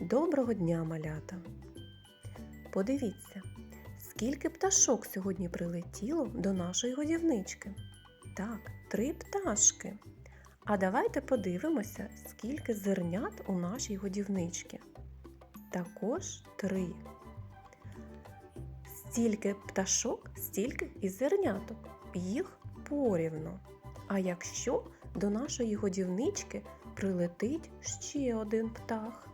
Доброго дня, малята! Подивіться, скільки пташок сьогодні прилетіло до нашої годівнички. Так, три пташки. А давайте подивимося, скільки зернят у нашій годівничці. Також три. Стільки пташок, стільки і зерняток. Їх порівну. А якщо до нашої годівнички прилетить ще один птах?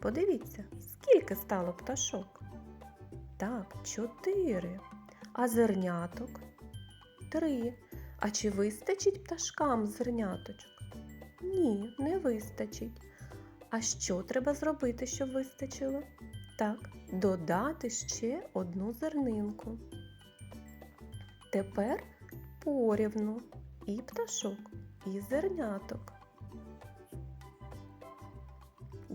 Подивіться, скільки стало пташок? Так, чотири. А зерняток? Три. А чи вистачить пташкам зерняточок? Ні, не вистачить. А що треба зробити, щоб вистачило? Так, додати ще одну зернинку. Тепер порівну і пташок, і зерняток.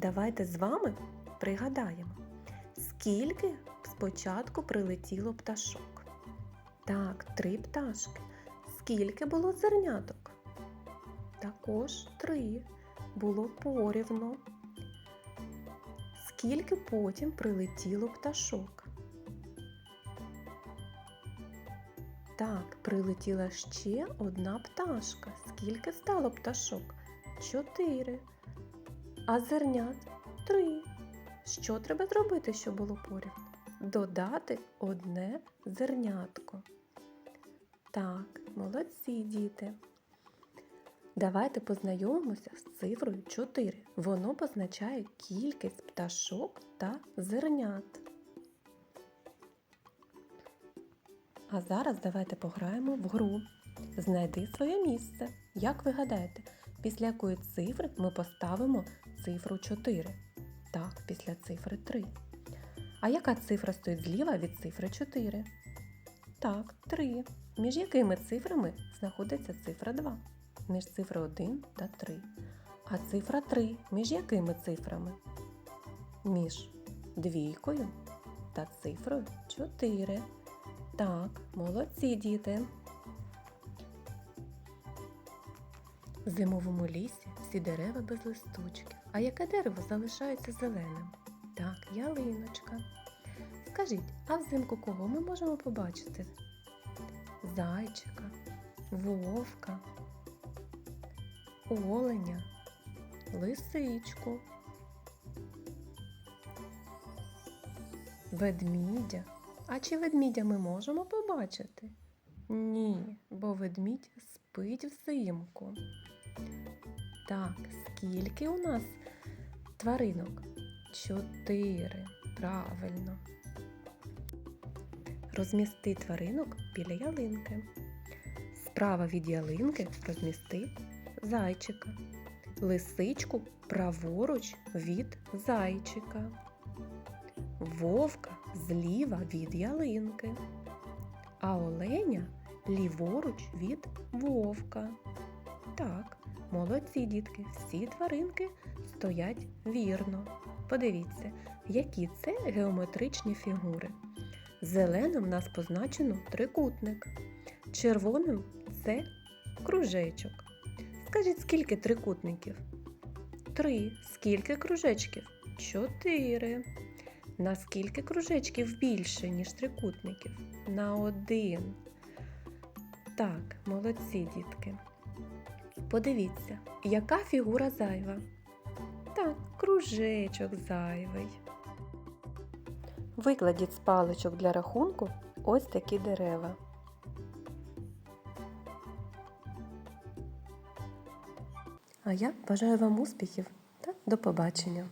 Давайте з вами пригадаємо, скільки спочатку прилетіло пташок. Так, три пташки. Скільки було зерняток? Також три. Було порівно. Скільки потім прилетіло пташок? Так, прилетіла ще одна пташка. Скільки стало пташок? Чотири. А зернят три. Що треба зробити, щоб було порівну? Додати одне зернятко. Так, молодці діти. Давайте познайомимося з цифрою 4. Воно позначає кількість пташок та зернят. А зараз давайте пограємо в гру. Знайди своє місце. Як ви гадаєте, після якої цифри ми поставимо цифру 4? Так, після цифри 3. А яка цифра стоїть зліва від цифри 4? Так, 3. Між якими цифрами знаходиться цифра 2? Між цифрою 1 та 3. А цифра 3 між якими цифрами? Між двійкою та цифрою 4. Так, молодці діти. В зимовому лісі всі дерева без листочків. А яке дерево залишається зеленим? Так, ялиночка. Скажіть, а взимку кого ми можемо побачити? Зайчика, вовка, оленя, лисичку, ведмідя. А чи ведмідя ми можемо побачити? Ні, бо ведмідь спить взимку. Так, скільки у нас тваринок? Чотири. Правильно. Розмісти тваринок біля ялинки. Справа від ялинки розмісти зайчика. Лисичку праворуч від зайчика. Вовка зліва від ялинки. А оленя ліворуч від вовка. Так, молодці дітки, всі тваринки стоять вірно. Подивіться, які це геометричні фігури. Зеленим в нас позначено трикутник. Червоним це кружечок. Скажіть, скільки трикутників? Три. Скільки кружечків? Чотири. На скільки кружечків більше, ніж трикутників? На один. Так, молодці дітки. Подивіться, яка фігура зайва? Так, кружечок зайвий. Викладіть з паличок для рахунку ось такі дерева. А я бажаю вам успіхів та до побачення!